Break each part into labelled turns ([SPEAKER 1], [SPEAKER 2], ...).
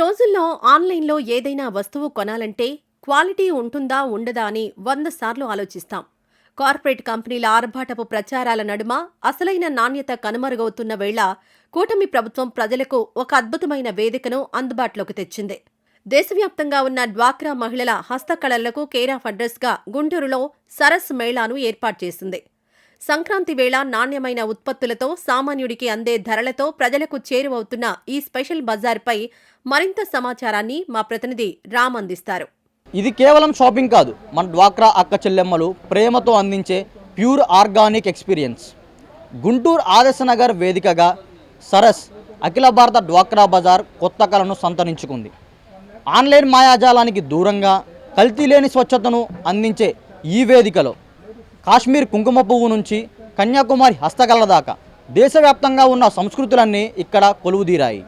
[SPEAKER 1] రోజుల్లో ఆన్లైన్లో ఏదైనా వస్తువు కొనాలంటే క్వాలిటీ ఉంటుందా ఉండదా అని వంద సార్లు ఆలోచిస్తాం. కార్పొరేట్ కంపెనీల ఆర్భాటపు ప్రచారాల నడుమ అసలైన నాణ్యత కనుమరుగవుతున్న వేళ కూటమి ప్రభుత్వం ప్రజలకు ఒక అద్భుతమైన వేదికను అందుబాటులోకి తెచ్చింది. దేశవ్యాప్తంగా ఉన్న డ్వాక్రా మహిళల హస్తకళలకు కేర్ ఆఫ్ అడ్రస్గా గుంటూరులో సరస్ మేళాను ఏర్పాటు చేసింది. సంక్రాంతి వేళ నాణ్యమైన ఉత్పత్తులతో సామాన్యుడికి అందే ధరలతో ప్రజలకు చేరువవుతున్న ఈ స్పెషల్ బజార్పై మరింత సమాచారాన్ని మా ప్రతినిధి రామ్ అందిస్తారు.
[SPEAKER 2] ఇది కేవలం షాపింగ్ కాదు మన డ్వాక్రా అక్క చెల్లెమ్మలు ప్రేమతో అందించే ప్యూర్ ఆర్గానిక్ ఎక్స్పీరియన్స్. గుంటూరు ఆదర్శ నగర్ వేదికగా సరస్ అఖిల భారత డ్వాక్రా బజార్ కొత్త కళను సంతరించుకుంది. ఆన్లైన్ మాయాజాలానికి దూరంగా కల్తీ లేని స్వచ్ఛతను అందించే ఈ వేదికలో కాశ్మీర్ కుంకుమ పువ్వు నుంచి కన్యాకుమారి హస్తకళ దాకా దేశవ్యాప్తంగా ఉన్న సంస్కృతులన్నీ ఇక్కడ కొలువుదీరాయి.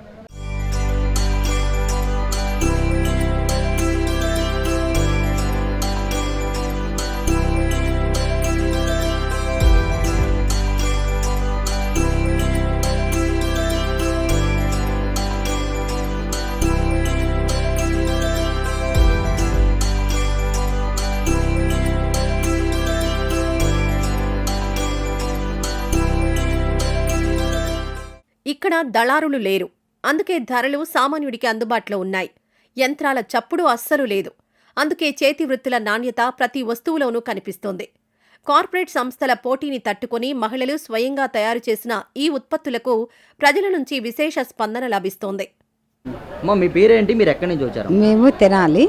[SPEAKER 1] ఇక్కడ దళారులు లేరు. అందుకే ధరలు సామాన్యుడికి అందుబాటులో ఉన్నాయి. యంత్రాల చప్పుడు అస్సలు లేదు. అందుకే చేతి వృత్తుల నాణ్యత ప్రతి వస్తువులోనూ కనిపిస్తోంది. కార్పొరేట్ సంస్థల పోటీని తట్టుకొని మహిళలు స్వయంగా తయారు చేసిన ఈ ఉత్పత్తులకు ప్రజల నుంచి విశేష స్పందన లభిస్తోంది.
[SPEAKER 2] అమ్మ మీ పేరేంటి? మీరు ఎక్కడి నుంచి వచ్చారు?
[SPEAKER 3] మేము తెనాలి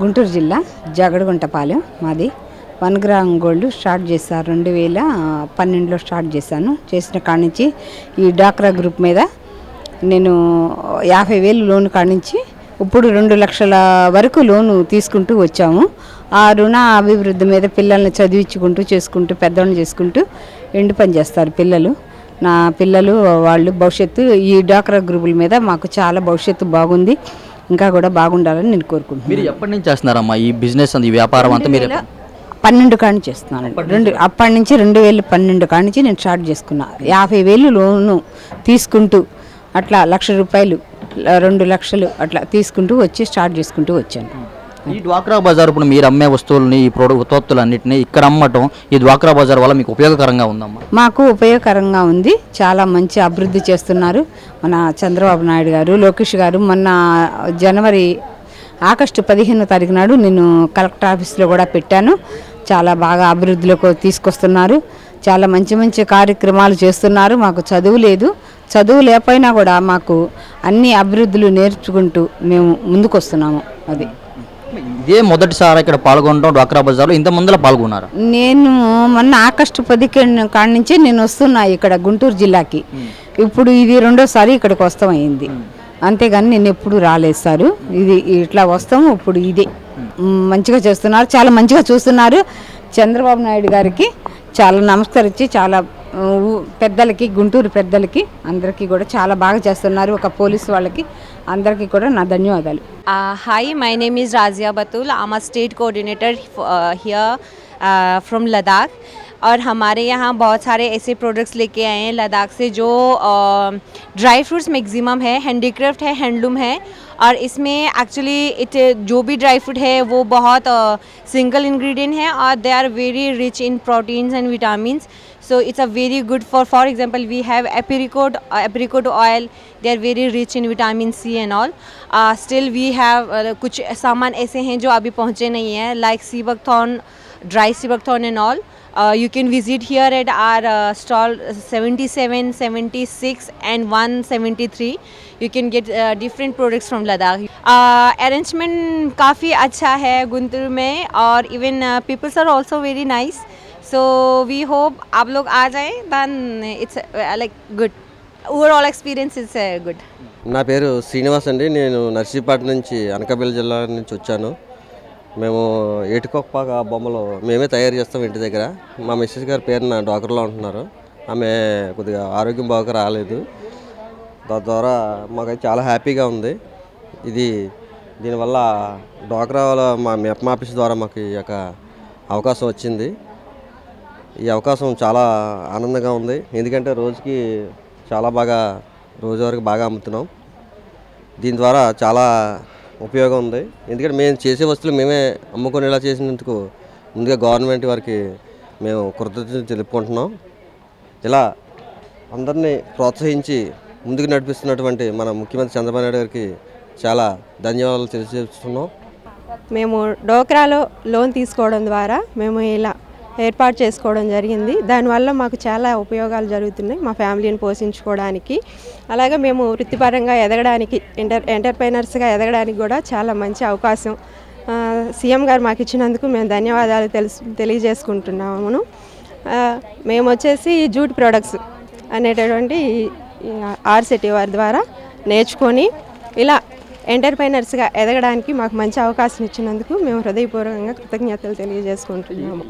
[SPEAKER 3] గుంటూరు జిల్లా జగడగుంటపాలెం మాది. వన్ గ్రామ్ గోల్డ్ స్టార్ట్ చేశాను. రెండు వేల పన్నెండులో స్టార్ట్ చేశాను. చేసిన కాడ నుంచి ఈ డాక్రా గ్రూప్ మీద నేను యాభై వేలు లోన్ కాడ నుంచి ఇప్పుడు రెండు లక్షల వరకు లోను తీసుకుంటూ వచ్చాము. ఆ రుణ అభివృద్ధి మీద పిల్లల్ని చదివించుకుంటూ చేసుకుంటూ పెద్దవాళ్ళని చేసుకుంటూ ఎండు పని చేస్తారు పిల్లలు. నా పిల్లలు వాళ్ళు భవిష్యత్తు ఈ డాక్రా గ్రూపుల మీద మాకు చాలా భవిష్యత్తు బాగుంది. ఇంకా కూడా బాగుండాలని నేను కోరుకుంటున్నాను.
[SPEAKER 2] మీరు ఎప్పటి నుంచి చేస్తున్నారమ్మా ఈ బిజినెస్ ఈ వ్యాపారం అంతా మీరు
[SPEAKER 3] పన్నెండు కాడి నుంచి చేస్తున్నాను రెండు అప్పటి నుంచి రెండు వేలు పన్నెండు కాడి నుంచి నేను స్టార్ట్ చేసుకున్నా. యాభై వేలు లోను తీసుకుంటూ అట్లా లక్ష రూపాయలు రెండు లక్షలు అట్లా తీసుకుంటూ వచ్చి స్టార్ట్ చేసుకుంటూ వచ్చాను.
[SPEAKER 2] ఈ డ్వాక్రా బజార్ ఇప్పుడు మీరు అమ్మే వస్తువులని ఈ ప్రోడక్ట్ ఉత్పత్తులన్నింటినీ ఇక్కడ అమ్మటం ఈ డ్వాక్రా బజార్ వల్ల మీకు ఉపయోగకరంగా ఉందమ్మా?
[SPEAKER 3] మాకు ఉపయోగకరంగా ఉంది. చాలా మంచి అభివృద్ధి చేస్తున్నారు. మన చంద్రబాబు నాయుడు గారు లోకేష్ గారు మొన్న జనవరి ఆగస్టు పదిహేనో తారీఖు నాడు నేను కలెక్టర్ ఆఫీస్లో కూడా పెట్టాను. చాలా బాగా అభివృద్ధిలోకి తీసుకొస్తున్నారు. చాలా మంచి మంచి కార్యక్రమాలు చేస్తున్నారు. మాకు చదువు లేదు. చదువు లేకపోయినా కూడా మాకు అన్ని అభివృద్ధులు నేర్చుకుంటూ మేము ముందుకు వస్తున్నాము అది.
[SPEAKER 2] ఇదే మొదటిసారి ఇక్కడ పాల్గొనడం డ్వాక్రా బజార్లో. ఇంత ముందులో పాల్గొన్నారు?
[SPEAKER 3] నేను మొన్న ఆగస్టు పదిహేను కాడి నుంచి నేను వస్తున్నా ఇక్కడ గుంటూరు జిల్లాకి. ఇప్పుడు ఇది రెండోసారి ఇక్కడికి వస్తాం అయింది. అంతేగాని నేను ఎప్పుడు రాలేదు సారు. ఇది ఇట్లా వస్తాము ఇప్పుడు ఇదే. మంచిగా చేస్తున్నారు. చాలా మంచిగా చూస్తున్నారు. చంద్రబాబు నాయుడు గారికి చాలా నమస్కరించి చాలా ఊ- పెద్దలకి గుంటూరు పెద్దలకి అందరికీ కూడా చాలా బాగా చేస్తున్నారు. ఒక పోలీస్ వాళ్ళకి అందరికీ కూడా నా ధన్యవాదాలు.
[SPEAKER 4] Hi my name is Razia Batul. Am state coordinator here from Ladakh और हमारे यहाँ बहुत सारे ऐसे प्रोडक्ट्स लेके आए हैं लद्दाख से जो ड्राई फ्रूट्स मैक्सिमम है हैंडीक्राफ्ट है हैंडलूम है। और इसमें एक्चुअली इट जो भी ड्राई फ्रूट है वो बहुत सिंगल इंग्रेडिएंट है और they are very rich in proteins and vitamins so it's a very good for for example we have apricot uh, are very rich in vitamin c and all uh, still we have uh, कुछ सामान ऐसे हैं जो अभी पहुँचे नहीं हैं like seabuckthorn dry seabuckthorn and all uh, you can visit here at our uh, stall 77 76 and 173 you can get uh, different products from ladakh uh, arrangement काफ़ी अच्छा है गुंटूर में और even uh, peoples are also very nice so we hope आप लोग आ जाएं then it's uh, like good overall experience is uh, good
[SPEAKER 5] నా పేరు శ్రీనివాస్ అండి నేను నర్సీపట్నం నుంచి అనకాపల్లి జిల్లా నుంచి వచ్చాను మేము ఏటికొప్పాక బొమ్మలు మేమే తయారు చేస్తాం ఇంటి దగ్గర. మా మిస్సెస్ గారి పేరున డాక్టర్లో ఉంటున్నారు. ఆమె కొద్దిగా ఆరోగ్యం బాగా రాలేదు. దాని ద్వారా మాకైతే చాలా హ్యాపీగా ఉంది. ఇది దీనివల్ల డ్వాక్రా వాళ్ళ మా మెప్మా ఆఫీస్ ద్వారా మాకు ఈ యొక్క అవకాశం వచ్చింది. ఈ అవకాశం చాలా ఆనందంగా ఉంది. ఎందుకంటే రోజుకి చాలా బాగా రోజువారికి బాగా అమ్ముతున్నాం. దీని ద్వారా చాలా ఉపయోగం ఉంది. ఎందుకంటే మేము చేసే వస్తువులు మేమే అమ్ముకునేలా చేసినందుకు ముందుగా గవర్నమెంట్ వారికి మేము కృతజ్ఞత తెలుపుకుంటున్నాం. ఇలా అందరినీ ప్రోత్సహించి ముందుకు నడిపిస్తున్నటువంటి మన ముఖ్యమంత్రి చంద్రబాబు నాయుడు గారికి చాలా ధన్యవాదాలు తెలియజేస్తున్నాం.
[SPEAKER 6] మేము డోక్రాలో లోన్ తీసుకోవడం ద్వారా మేము ఇలా ఏర్పాటు చేసుకోవడం జరిగింది. దానివల్ల మాకు చాలా ఉపయోగాలు జరుగుతున్నాయి మా ఫ్యామిలీని పోషించుకోవడానికి. అలాగే మేము వృత్తిపరంగా ఎదగడానికి ఎంటర్ ఎంటర్ప్రైనర్స్గా ఎదగడానికి కూడా చాలా మంచి అవకాశం సీఎం గారు మాకు ఇచ్చినందుకు మేము ధన్యవాదాలు తెలుసు తెలియజేసుకుంటున్నాము మేము వచ్చేసి జూట్ ప్రొడక్ట్స్ అనేటటువంటి ఆర్సిటీ వారి ద్వారా నేర్చుకొని ఇలా ఎంటర్ప్రైనర్స్గా ఎదగడానికి మాకు మంచి అవకాశం ఇచ్చినందుకు మేము హృదయపూర్వకంగా కృతజ్ఞతలు తెలియజేసుకుంటున్నాము.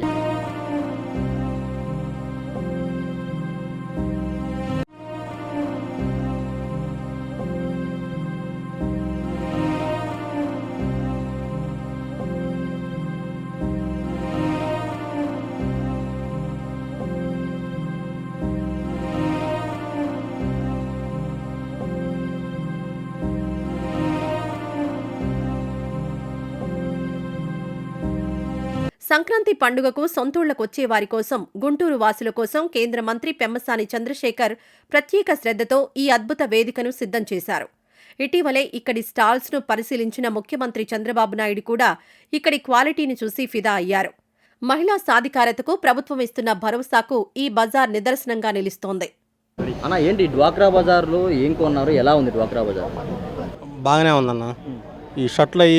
[SPEAKER 1] సంక్రాంతి పండుగకు సొంతూళ్ళకొచ్చే వారి కోసం గుంటూరు వాసుల కోసం కేంద్ర మంత్రి పెమ్మసాని చంద్రశేఖర్ ప్రత్యేక శ్రద్ధతో ఈ అద్భుత వేదికను సిద్ధం చేశారు. ఇటీవలే ఇక్కడి స్టాల్స్ను పరిశీలించిన ముఖ్యమంత్రి చంద్రబాబు నాయుడు కూడా ఇక్కడి క్వాలిటీని చూసి ఫిదా అయ్యారు. మహిళా సాధికారతకు ప్రభుత్వం ఇస్తున్న భరోసాకు ఈ బజార్ నిదర్శనంగా నిలుస్తోంది.
[SPEAKER 2] అన్న ఏంటి డ్వాక్రా బజార్లో ఏం కొన్నారు? ఎలా ఉంది డ్వాక్రా బజార్?
[SPEAKER 7] బాగానే ఉందన్న. ఈ షర్ట్లు అవి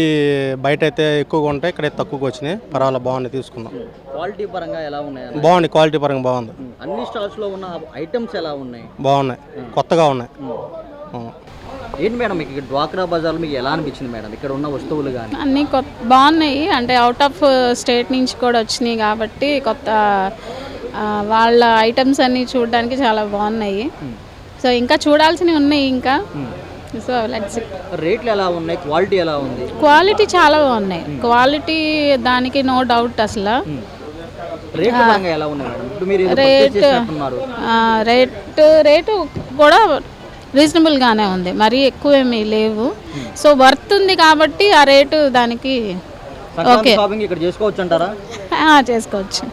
[SPEAKER 7] బయట అయితే ఎక్కువగా ఉంటాయి ఇక్కడ తక్కువగా వచ్చినాయి. పర్వాలేదు బాగున్నాయి తీసుకుందాం.
[SPEAKER 2] క్వాలిటీ పరంగా ఎలా ఉన్నాయి
[SPEAKER 7] బాగుంది క్వాలిటీ పరంగా బాగుంది.
[SPEAKER 2] అన్ని స్టాల్స్లో ఉన్న ఐటమ్స్ ఎలా ఉన్నాయి?
[SPEAKER 7] బాగున్నాయి కొత్తగా ఉన్నాయి.
[SPEAKER 2] ఏంటి మేడం మీకు డ్వాక్రా బజార్ మీకు ఎలా అనిపించింది మేడం? ఇక్కడ ఉన్న వస్తువులు కానీ
[SPEAKER 8] అన్నీ కొత్త బాగున్నాయి. అంటే అవుట్ ఆఫ్ స్టేట్ నుంచి కూడా వచ్చినాయి కాబట్టి కొత్త వాళ్ళ ఐటమ్స్ అన్నీ చూడడానికి చాలా బాగున్నాయి. సో ఇంకా చూడాల్సినవి ఉన్నాయి ఇంకా. సో లెట్స్
[SPEAKER 2] రేట్లు ఎలా ఉన్నాయి? క్వాలిటీ ఎలా ఉంది?
[SPEAKER 8] క్వాలిటీ చాలా బాగున్నాయి. క్వాలిటీ దానికి నో డౌట్ అసలు. రేట్ రేటు రేటు కూడా రీజనబుల్గానే ఉంది. మరీ ఎక్కువేమీ లేవు. సో వర్త్ ఉంది కాబట్టి ఆ రేటు దానికి
[SPEAKER 2] షాపింగ్ ఇక్కడ చేసుకోవచ్చు అంటారా?
[SPEAKER 8] చేసుకోవచ్చు.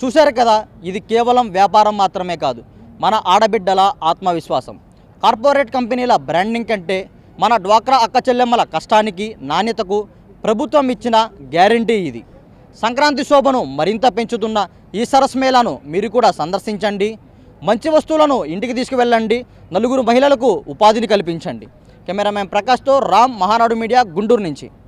[SPEAKER 2] చూశారు కదా ఇది కేవలం వ్యాపారం మాత్రమే కాదు మన ఆడబిడ్డల ఆత్మవిశ్వాసం. కార్పొరేట్ కంపెనీల బ్రాండింగ్ కంటే మన డ్వాక్రా అక్క చెల్లెమ్మల కష్టానికి నాణ్యతకు ప్రభుత్వం ఇచ్చిన గ్యారంటీ ఇది. సంక్రాంతి శోభను మరింత పెంచుతున్న ఈ సరస్ మేళాను మీరు కూడా సందర్శించండి. మంచి వస్తువులను ఇంటికి తీసుకువెళ్ళండి. నలుగురు మహిళలకు ఉపాధిని కల్పించండి. కెమెరామెన్ ప్రకాష్తో రామ్ మహానాడు మీడియా గుంటూరు నుంచి.